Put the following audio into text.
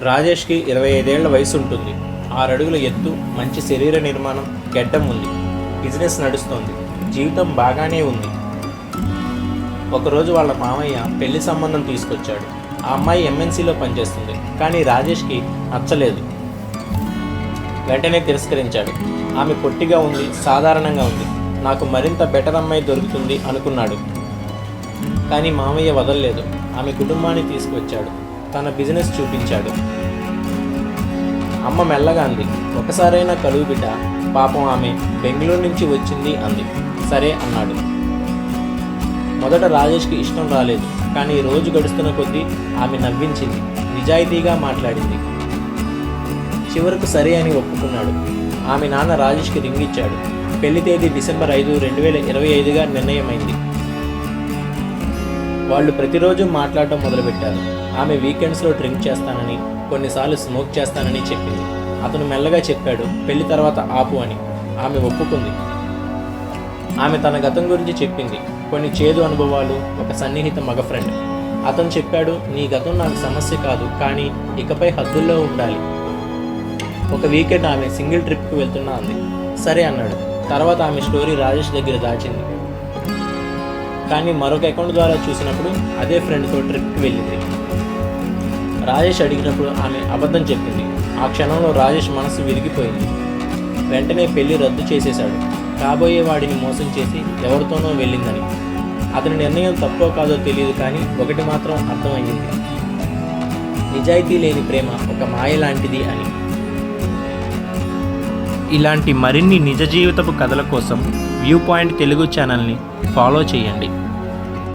రాజేష్కి ఇరవై ఐదేళ్ళ వయసు ఉంటుంది ఆరడుగుల ఎత్తు మంచి శరీర నిర్మాణం గెడ్డం ఉంది. బిజినెస్ నడుస్తోంది. జీవితం బాగానే ఉంది. ఒకరోజు వాళ్ళ మామయ్య పెళ్ళి సంబంధం తీసుకొచ్చాడు. ఆ అమ్మాయి ఎంఎన్సీలో పనిచేస్తుంది కానీ రాజేష్కి నచ్చలేదు. వెంటనే తిరస్కరించాడు. ఆమె పొట్టిగా ఉంది సాధారణంగా ఉంది. నాకు మరింత బెటర్ అమ్మాయి దొరుకుతుంది అనుకున్నాడు. కానీ మామయ్య వదలలేదు. ఆమె కుటుంబాన్ని తీసుకువచ్చాడు తన బిజినెస్ చూపించాడు. అమ్మ మెల్లగా అంది ఒకసారైనా కలువు బిడ్డ పాపం ఆమె బెంగళూరు నుంచి వచ్చింది అంది. సరే అన్నాడు. మొదట రాజేష్కి ఇష్టం రాలేదు కానీ రోజు గడుస్తున్న కొద్దీ ఆమె నవ్వించింది నిజాయితీగా మాట్లాడింది. చివరకు సరే అని ఒప్పుకున్నాడు. ఆమె నాన్న రాజేష్కి రింగ్ ఇచ్చాడు. పెళ్ళి తేదీ డిసెంబర్ ఐదు రెండు వేల ఇరవై ఐదుగా నిర్ణయమైంది. వాళ్ళు ప్రతిరోజు మాట్లాడటం మొదలుపెట్టారు. ఆమె వీకెండ్స్లో డ్రింక్ చేస్తానని కొన్నిసార్లు స్మోక్ చేస్తానని చెప్పింది. అతను మెల్లగా చెప్పాడు పెళ్ళి తర్వాత ఆపు అని. ఆమె ఒప్పుకుంది. ఆమె తన గతం గురించి చెప్పింది. కొన్ని చేదు అనుభవాలు ఒక సన్నిహిత మగ ఫ్రెండ్. అతను చెప్పాడు నీ గతం నాకు సమస్య కాదు కానీ ఇకపై హద్దుల్లో ఉండాలి. ఒక వీకెండ్ ఆమె సింగిల్ ట్రిప్కి వెళ్తున్నా అంది. సరే అన్నాడు. తర్వాత ఆమె స్టోరీ రాజేష్ దగ్గర దాచింది. కానీ మరొక అకౌంట్ ద్వారా చూసినప్పుడు అదే ఫ్రెండ్తో ట్రిప్కి వెళ్ళింది. రాజేష్ అడిగినప్పుడు ఆమె అబద్ధం చెప్పింది. ఆ క్షణంలో రాజేష్ మనసు విరిగిపోయింది. వెంటనే పెళ్ళి రద్దు చేసేశాడు. కాబోయే వాడిని మోసం చేసి ఎవరితోనో వెళ్ళిందని. అతని నిర్ణయం తప్పో కాదో తెలియదు కానీ ఒకటి మాత్రం అర్థమయ్యింది. నిజాయితీ లేని ప్రేమ ఒక మాయ లాంటిది అని. ఇలాంటి మరిన్ని నిజ జీవితపు కథల కోసం వ్యూ పాయింట్ తెలుగు ఛానల్ని ఫాలో చేయండి.